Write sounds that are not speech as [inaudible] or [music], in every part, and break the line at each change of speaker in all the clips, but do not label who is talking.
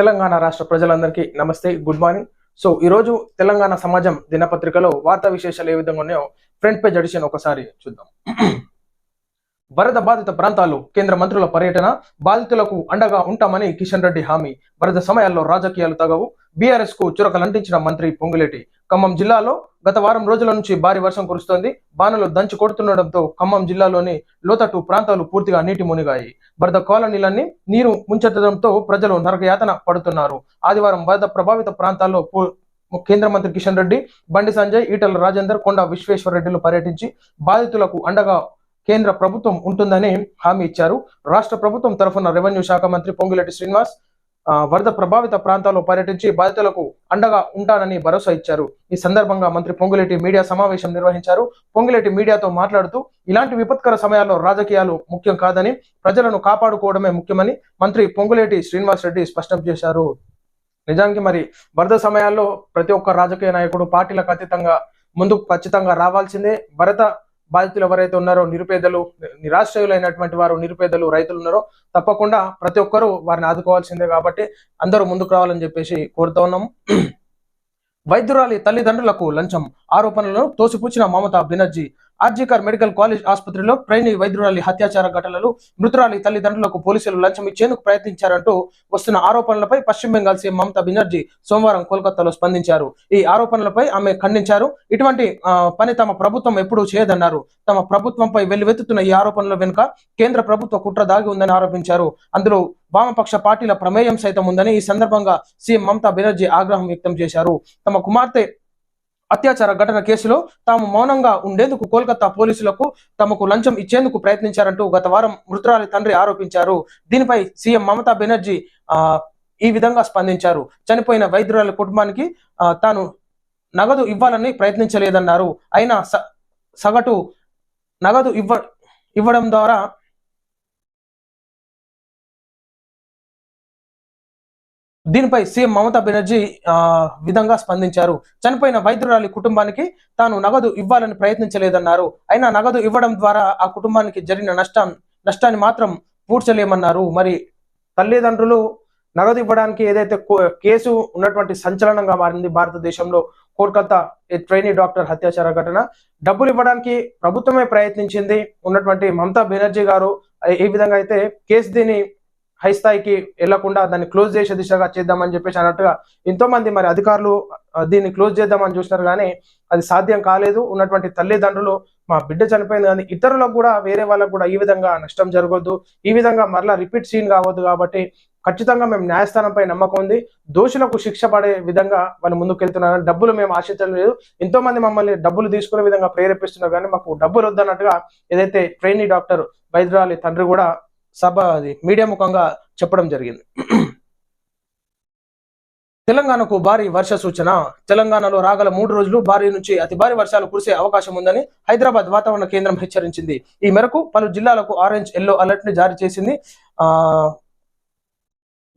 తెలంగాణ రాష్ట్ర ప్రజలందరికీ నమస్తే గుడ్ మార్నింగ్ సో ఈరోజు తెలంగాణ సమాజం దినపత్రికలో వార్తా విశేషాలు ఏ విధంగా ఉన్నాయో ఫ్రంట్ పేజ్ అడిషన్ ఒకసారి చూద్దాం [clears throat] వరద బాధిత ప్రాంతాలు కేంద్ర మంత్రుల పర్యటన బాధితులకు అండగా ఉంటామని కిషన్ రెడ్డి హామీ వరద సమయాల్లో రాజకీయాలు తగవు బీఆర్ఎస్ కు చురకలంటించిన మంత్రి పొంగులేటి ఖమ్మం జిల్లాలో గత వారం రోజుల నుంచి భారీ వర్షం కురుస్తోంది బాణలు దంచి కొడుతుండటంతో ఖమ్మం జిల్లాలోని లోతట్టు ప్రాంతాలు పూర్తిగా నీటి మునిగాయి వరద కాలనీలన్నీ నీరు ముంచెత్తడంతో ప్రజలు నరకయాతన పడుతున్నారు ఆదివారం వరద ప్రభావిత ప్రాంతాల్లో కేంద్ర మంత్రి కిషన్ రెడ్డి బండి సంజయ్ ఈటల రాజేందర్ కొండ విశ్వేశ్వరరెడ్డిలు పర్యటించి బాధితులకు అండగా కేంద్ర ప్రభుత్వం ఉంటుందని హామీ ఇచ్చారు రాష్ట్ర ప్రభుత్వం తరఫున రెవెన్యూ శాఖ మంత్రి పొంగిరెడ్డి శ్రీనివాస్ వరద ప్రభావిత ప్రాంతాల్లో పర్యటించి బాధితులకు అండగా ఉంటానని భరోసా ఇచ్చారు ఈ సందర్భంగా మంత్రి పొంగులేటి మీడియా సమావేశం నిర్వహించారు పొంగులేటి మీడియాతో మాట్లాడుతూ ఇలాంటి విపత్కర సమయాల్లో రాజకీయాలు ముఖ్యం కాదని ప్రజలను కాపాడుకోవడమే ముఖ్యమని మంత్రి పొంగులేటి శ్రీనివాస్ రెడ్డి స్పష్టం చేశారు నిజానికి మరి వరద సమయాల్లో ప్రతి ఒక్క రాజకీయ నాయకుడు పార్టీలకు అతీతంగా ముందుకు ఖచ్చితంగా రావాల్సిందే భరత బాధితులు ఎవరైతే ఉన్నారో నిరుపేదలు నిరాశ్రయులైనటువంటి వారు నిరుపేదలు రైతులు ఉన్నారో తప్పకుండా ప్రతి ఒక్కరూ వారిని ఆదుకోవాల్సిందే కాబట్టి అందరూ ముందుకు రావాలని చెప్పేసి కోరుతా ఉన్నాము [clears throat] వైద్యురాలి తల్లిదండ్రులకు లంచం ఆరోపణలను తోసిపుచ్చిన మమతా బెనర్జీ ఆర్జీకర్ మెడికల్ కాలేజ్ ఆసుపత్రిలో ట్రైనీ వైద్యురాలి హత్యాచార ఘటనలు మృతురాలి తల్లిదండ్రులకు పోలీసులు లంచం ఇచ్చేందుకు ప్రయత్నించారంటూ వస్తున్న ఆరోపణలపై పశ్చిమ బెంగాల్ సీఎం మమతా బెనర్జీ సోమవారం కోల్కతాలో స్పందించారు ఈ ఆరోపణలపై ఆమె ఖండించారు ఇటువంటి పని తమ ప్రభుత్వం ఎప్పుడూ చేయదన్నారు తమ ప్రభుత్వంపై వెల్లువెత్తుతున్న ఈ ఆరోపణల వెనుక కేంద్ర ప్రభుత్వ కుట్ర దాగి ఉందని ఆరోపించారు అందులో వామపక్ష పార్టీల ప్రమేయం సైతం ఉందని ఈ సందర్భంగా సీఎం మమతా బెనర్జీ ఆగ్రహం వ్యక్తం చేశారు తమ కుమార్తె అత్యాచార ఘటన కేసులో తాము మౌనంగా ఉండేందుకు కోల్కతా పోలీసులకు తమకు లంచం ఇచ్చేందుకు ప్రయత్నించారంటూ గత వారం మృతురాలి తండ్రి ఆరోపించారు దీనిపై సీఎం మమతా బెనర్జీ ఈ విధంగా స్పందించారు చనిపోయిన వైద్యురాలి కుటుంబానికి తాను నగదు ఇవ్వాలని ప్రయత్నించలేదన్నారు అయినా సగటు నగదు ఇవ్వ ఇవ్వడం ద్వారా దీనిపై సీఎం మమతా బెనర్జీ విధంగా స్పందించారు చనిపోయిన వైద్యురాలి కుటుంబానికి తాను నగదు ఇవ్వాలని ప్రయత్నించలేదన్నారు అయినా నగదు ఇవ్వడం ద్వారా ఆ కుటుంబానికి జరిగిన నష్టం నష్టాన్ని మాత్రం పూడ్చలేమన్నారు మరి తల్లిదండ్రులు నగదు ఇవ్వడానికి ఏదైతే కేసు ఉన్నటువంటి సంచలనంగా మారింది భారతదేశంలో కోల్కతా ట్రైనీ డాక్టర్ హత్యాచార ఘటన డబ్బులు ఇవ్వడానికి ప్రభుత్వమే ప్రయత్నించింది ఉన్నటువంటి మమతా బెనర్జీ గారు ఏ విధంగా అయితే కేసు దీని హై స్థాయికి వెళ్లకుండా దాన్ని క్లోజ్ చేసే దిశగా చేద్దామని చెప్పేసి అన్నట్టుగా ఎంతో మంది మరి అధికారులు దీన్ని క్లోజ్ చేద్దామని చూసినారు కానీ అది సాధ్యం కాలేదు ఉన్నటువంటి తల్లిదండ్రులు మా బిడ్డ చనిపోయింది కానీ ఇతరులకు కూడా వేరే వాళ్ళకు కూడా ఈ విధంగా నష్టం జరగొద్దు ఈ విధంగా మరలా రిపీట్ సీన్ కావద్దు కాబట్టి ఖచ్చితంగా మేము న్యాయస్థానంపై నమ్మకం ఉంది దోషులకు శిక్ష పడే విధంగా వాళ్ళు ముందుకెళ్తున్నారు డబ్బులు మేము ఆశించడం లేదు ఎంతో మంది మమ్మల్ని డబ్బులు తీసుకునే విధంగా ప్రేరేపిస్తున్నారు కానీ మాకు డబ్బులు వద్దన్నట్టుగా ఏదైతే ట్రైనీ డాక్టర్ వైద్యురాలి తండ్రి కూడా సభ అది మీడియా ముఖంగా చెప్పడం జరిగింది తెలంగాణకు భారీ వర్ష సూచన తెలంగాణలో రాగల మూడు రోజులు భారీ నుంచి అతి భారీ వర్షాలు కురిసే అవకాశం ఉందని హైదరాబాద్ వాతావరణ కేంద్రం హెచ్చరించింది ఈ మేరకు పలు జిల్లాలకు ఆరెంజ్ ఎల్లో అలర్ట్ ని జారీ చేసింది ఆ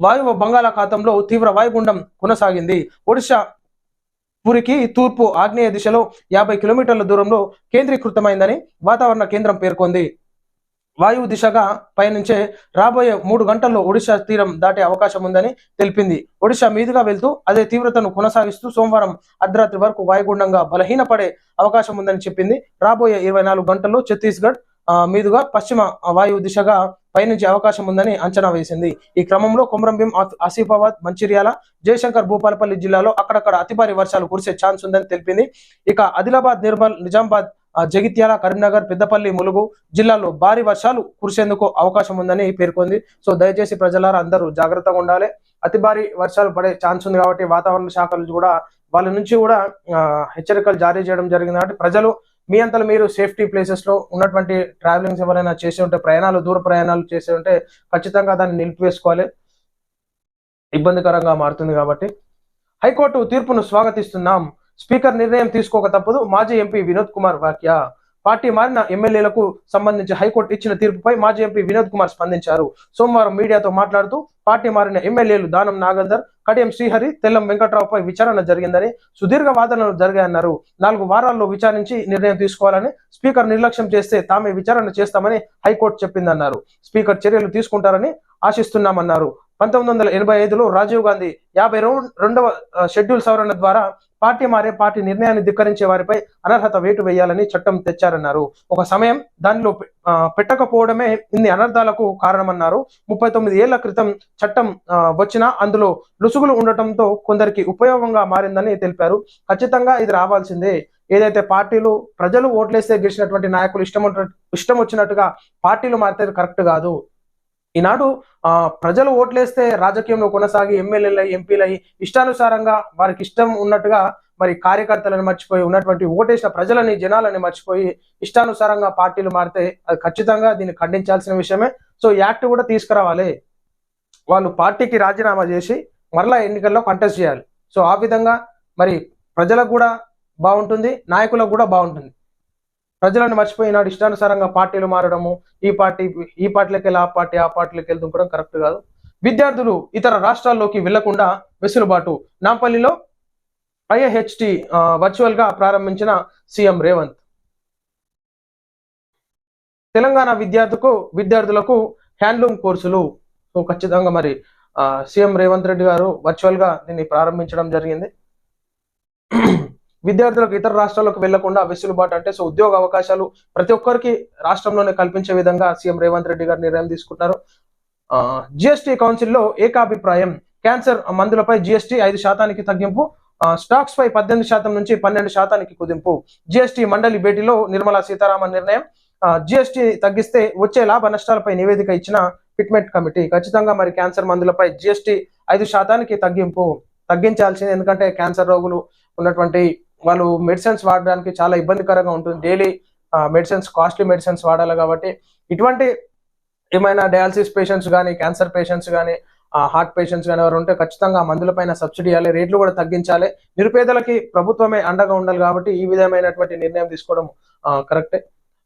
వాయువ బంగాళాఖాతంలో తీవ్ర వాయుగుండం కొనసాగింది ఒడిశా పురికి తూర్పు ఆగ్నేయ దిశలో యాభై కిలోమీటర్ల దూరంలో కేంద్రీకృతమైందని వాతావరణ కేంద్రం పేర్కొంది వాయువు దిశగా పయనించే రాబోయే మూడు గంటల్లో ఒడిశా తీరం దాటే అవకాశం ఉందని తెలిపింది ఒడిశా మీదుగా వెళ్తూ అదే తీవ్రతను కొనసాగిస్తూ సోమవారం అర్ధరాత్రి వరకు వాయుగుండంగా బలహీనపడే అవకాశం ఉందని చెప్పింది రాబోయే ఇరవై నాలుగు గంటల్లో ఛత్తీస్గఢ్ మీదుగా పశ్చిమ వాయువు దిశగా పయనించే అవకాశం ఉందని అంచనా వేసింది ఈ క్రమంలో కొమరంభీం ఆసిఫాబాద్ మంచిర్యాల జయశంకర్ భూపాలపల్లి జిల్లాలో అక్కడక్కడ అతి భారీ వర్షాలు కురిసే ఛాన్స్ ఉందని తెలిపింది ఇక ఆదిలాబాద్ నిర్మల్ నిజామాబాద్ జగిత్యాల కరీంనగర్ పెద్దపల్లి ములుగు జిల్లాల్లో భారీ వర్షాలు కురిసేందుకు అవకాశం ఉందని పేర్కొంది సో దయచేసి ప్రజలారా అందరూ జాగ్రత్తగా ఉండాలి అతి భారీ వర్షాలు పడే ఛాన్స్ ఉంది కాబట్టి వాతావరణ శాఖ నుంచి కూడా వాళ్ళ నుంచి కూడా హెచ్చరికలు జారీ చేయడం జరిగింది కాబట్టి ప్రజలు మీ అంతలో మీరు సేఫ్టీ ప్లేసెస్లో ఉన్నటువంటి ట్రావెలింగ్స్ ఎవరైనా చేసి ఉంటే ప్రయాణాలు దూర ప్రయాణాలు చేసి ఉంటే ఖచ్చితంగా దాన్ని నిలిపివేసుకోవాలి ఇబ్బందికరంగా మారుతుంది కాబట్టి హైకోర్టు తీర్పును స్వాగతిస్తున్నాం స్పీకర్ నిర్ణయం తీసుకోక తప్పదు మాజీ ఎంపీ వినోద్ కుమార్ వాక్య పార్టీ మారిన ఎమ్మెల్యేలకు సంబంధించి హైకోర్టు ఇచ్చిన తీర్పుపై మాజీ ఎంపీ వినోద్ కుమార్ స్పందించారు సోమవారం మీడియాతో మాట్లాడుతూ పార్టీ మారిన ఎమ్మెల్యేలు దానం నాగందర్ కడియం శ్రీహరి తెల్లం వెంకట్రావుపై విచారణ జరిగిందని సుదీర్ఘ వాదనలు జరిగాయన్నారు నాలుగు వారాల్లో విచారించి నిర్ణయం తీసుకోవాలని స్పీకర్ నిర్లక్ష్యం చేస్తే తామే విచారణ చేస్తామని హైకోర్టు చెప్పిందన్నారు స్పీకర్ చర్యలు తీసుకుంటారని ఆశిస్తున్నామన్నారు పంతొమ్మిది వందల ఎనభై ఐదులో రాజీవ్ గాంధీ యాభై రెండవ షెడ్యూల్ సవరణ ద్వారా పార్టీ మారే పార్టీ నిర్ణయాన్ని ధిక్కరించే వారిపై అనర్హత వేటు వేయాలని చట్టం తెచ్చారన్నారు ఒక సమయం దానిలో పెట్టకపోవడమే ఇన్ని అనర్థాలకు కారణమన్నారు ముప్పై తొమ్మిది ఏళ్ల క్రితం చట్టం వచ్చినా అందులో లుసుగులు ఉండటంతో కొందరికి ఉపయోగంగా మారిందని తెలిపారు ఖచ్చితంగా ఇది రావాల్సిందే ఏదైతే పార్టీలు ప్రజలు ఓట్లేస్తే గెలిచినటువంటి నాయకులు ఇష్టం ఇష్టం వచ్చినట్టుగా పార్టీలు మారితే కరెక్ట్ కాదు ఈనాడు ప్రజలు ఓట్లేస్తే రాజకీయంలో కొనసాగి ఎమ్మెల్యేలై ఎంపీలై ఇష్టానుసారంగా వారికి ఇష్టం ఉన్నట్టుగా మరి కార్యకర్తలను మర్చిపోయి ఉన్నటువంటి ఓటేసిన ప్రజలని జనాలని మర్చిపోయి ఇష్టానుసారంగా పార్టీలు మారితే అది ఖచ్చితంగా దీన్ని ఖండించాల్సిన విషయమే సో యాక్ట్ కూడా తీసుకురావాలి వాళ్ళు పార్టీకి రాజీనామా చేసి మరలా ఎన్నికల్లో కంటెస్ట్ చేయాలి సో ఆ విధంగా మరి ప్రజలకు కూడా బాగుంటుంది నాయకులకు కూడా బాగుంటుంది ప్రజలను మర్చిపోయి నాడు ఇష్టానుసారంగా పార్టీలు మారడము ఈ పార్టీ ఈ పార్టీలకు వెళ్ళి ఆ పార్టీ ఆ పార్టీలకు వెళ్ళి కరెక్ట్ కాదు విద్యార్థులు ఇతర రాష్ట్రాల్లోకి వెళ్లకుండా వెసులుబాటు నాంపల్లిలో ఐఎహెచ్టి వర్చువల్ గా ప్రారంభించిన సీఎం రేవంత్ తెలంగాణ విద్యార్థుకు విద్యార్థులకు హ్యాండ్లూమ్ కోర్సులు ఖచ్చితంగా మరి సీఎం రేవంత్ రెడ్డి గారు వర్చువల్ గా దీన్ని ప్రారంభించడం జరిగింది విద్యార్థులకు ఇతర రాష్ట్రాలకు వెళ్లకుండా వెసులుబాటు అంటే సో ఉద్యోగ అవకాశాలు ప్రతి ఒక్కరికి రాష్ట్రంలోనే కల్పించే విధంగా సీఎం రేవంత్ రెడ్డి గారు నిర్ణయం తీసుకున్నారు జిఎస్టీ కౌన్సిల్లో ఏకాభిప్రాయం క్యాన్సర్ మందులపై జిఎస్టీ ఐదు శాతానికి తగ్గింపు స్టాక్స్ పై పద్దెనిమిది శాతం నుంచి పన్నెండు శాతానికి కుదింపు జిఎస్టీ మండలి భేటీలో నిర్మలా సీతారామన్ నిర్ణయం జిఎస్టీ తగ్గిస్తే వచ్చే లాభ నష్టాలపై నివేదిక ఇచ్చిన ఫిట్మెంట్ కమిటీ ఖచ్చితంగా మరి క్యాన్సర్ మందులపై జిఎస్టీ ఐదు శాతానికి తగ్గింపు తగ్గించాల్సింది ఎందుకంటే క్యాన్సర్ రోగులు ఉన్నటువంటి వాళ్ళు మెడిసిన్స్ వాడడానికి చాలా ఇబ్బందికరంగా ఉంటుంది డైలీ మెడిసిన్స్ కాస్ట్లీ మెడిసిన్స్ వాడాలి కాబట్టి ఇటువంటి ఏమైనా డయాలసిస్ పేషెంట్స్ కానీ క్యాన్సర్ పేషెంట్స్ కానీ హార్ట్ పేషెంట్స్ కానీ ఎవరు ఉంటే ఖచ్చితంగా మందులపైన సబ్సిడీ ఇవ్వాలి రేట్లు కూడా తగ్గించాలి నిరుపేదలకి ప్రభుత్వమే అండగా ఉండాలి కాబట్టి ఈ విధమైనటువంటి నిర్ణయం తీసుకోవడం కరెక్టే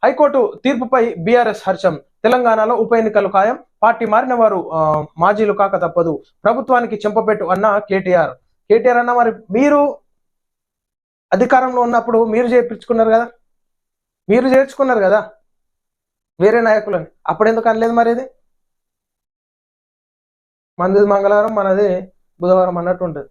హైకోర్టు తీర్పుపై బీఆర్ఎస్ హర్షం తెలంగాణలో ఉప ఎన్నికలు ఖాయం పార్టీ మారిన వారు మాజీలు కాక తప్పదు ప్రభుత్వానికి చెంపపెట్టు అన్న కేటీఆర్ కేటీఆర్ అన్న మరి మీరు అధికారంలో ఉన్నప్పుడు మీరు చేయించుకున్నారు కదా మీరు చేర్చుకున్నారు కదా వేరే నాయకులని అప్పుడెందుకు అనలేదు మరి ఇది మనది మంగళవారం మనది బుధవారం అన్నట్టు ఉంటుంది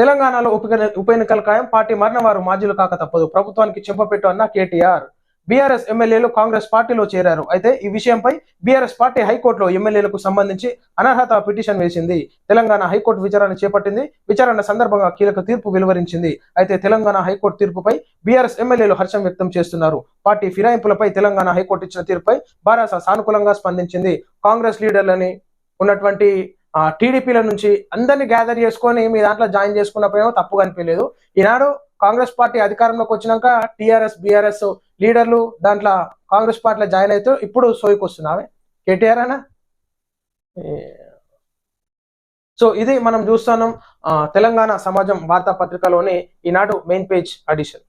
తెలంగాణలో ఉప ఉప ఎన్నికల ఖాయం పార్టీ మారిన వారు మాజీలు కాక తప్పదు ప్రభుత్వానికి చెంపపెట్టు అన్న కేటీఆర్ బీఆర్ఎస్ ఎమ్మెల్యేలు కాంగ్రెస్ పార్టీలో చేరారు అయితే ఈ విషయంపై బీఆర్ఎస్ పార్టీ హైకోర్టులో ఎమ్మెల్యేలకు సంబంధించి అనర్హత పిటిషన్ వేసింది తెలంగాణ హైకోర్టు విచారణ చేపట్టింది విచారణ సందర్భంగా కీలక తీర్పు వెలువరించింది అయితే తెలంగాణ హైకోర్టు తీర్పుపై బీఆర్ఎస్ ఎమ్మెల్యేలు హర్షం వ్యక్తం చేస్తున్నారు పార్టీ ఫిరాయింపులపై తెలంగాణ హైకోర్టు ఇచ్చిన తీర్పుపై బారాస సానుకూలంగా స్పందించింది కాంగ్రెస్ లీడర్లని ఉన్నటువంటి టీడీపీల నుంచి అందరినీ గ్యాదర్ చేసుకొని మీ దాంట్లో జాయిన్ చేసుకున్నప్పుడేమో తప్పు కనిపించలేదు ఈనాడు కాంగ్రెస్ పార్టీ అధికారంలోకి వచ్చినాక టీఆర్ఎస్ బీఆర్ఎస్ లీడర్లు దాంట్లో కాంగ్రెస్ పార్టీలో జాయిన్ అవుతూ ఇప్పుడు సోయికి వస్తున్నావే కేటీఆర్ అనా సో ఇది మనం చూస్తున్నాం తెలంగాణ సమాజం వార్తాపత్రికలోని ఈనాడు మెయిన్ పేజ్ అడిషన్